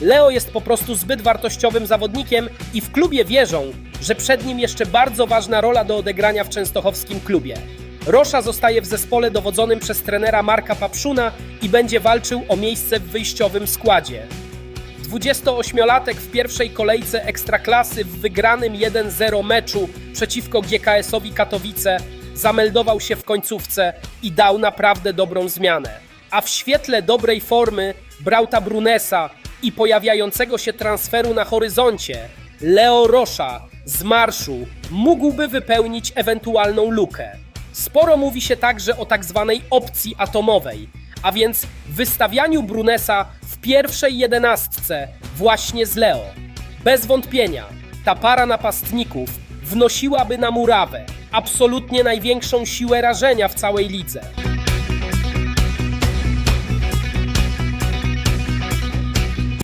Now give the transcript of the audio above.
Leo jest po prostu zbyt wartościowym zawodnikiem i w klubie wierzą, że przed nim jeszcze bardzo ważna rola do odegrania w częstochowskim klubie. Rosza zostaje w zespole dowodzonym przez trenera Marka Papszuna i będzie walczył o miejsce w wyjściowym składzie. 28-latek w pierwszej kolejce Ekstraklasy w wygranym 1-0 meczu przeciwko GKS-owi Katowice zameldował się w końcówce i dał naprawdę dobrą zmianę. A w świetle dobrej formy Brauta Brunesa i pojawiającego się transferu na horyzoncie Leo Rosza z marszu mógłby wypełnić ewentualną lukę. Sporo mówi się także o tak zwanej opcji atomowej, a więc wystawianiu Brunesa w pierwszej jedenastce właśnie z Leo. Bez wątpienia ta para napastników wnosiłaby na murawę absolutnie największą siłę rażenia w całej lidze.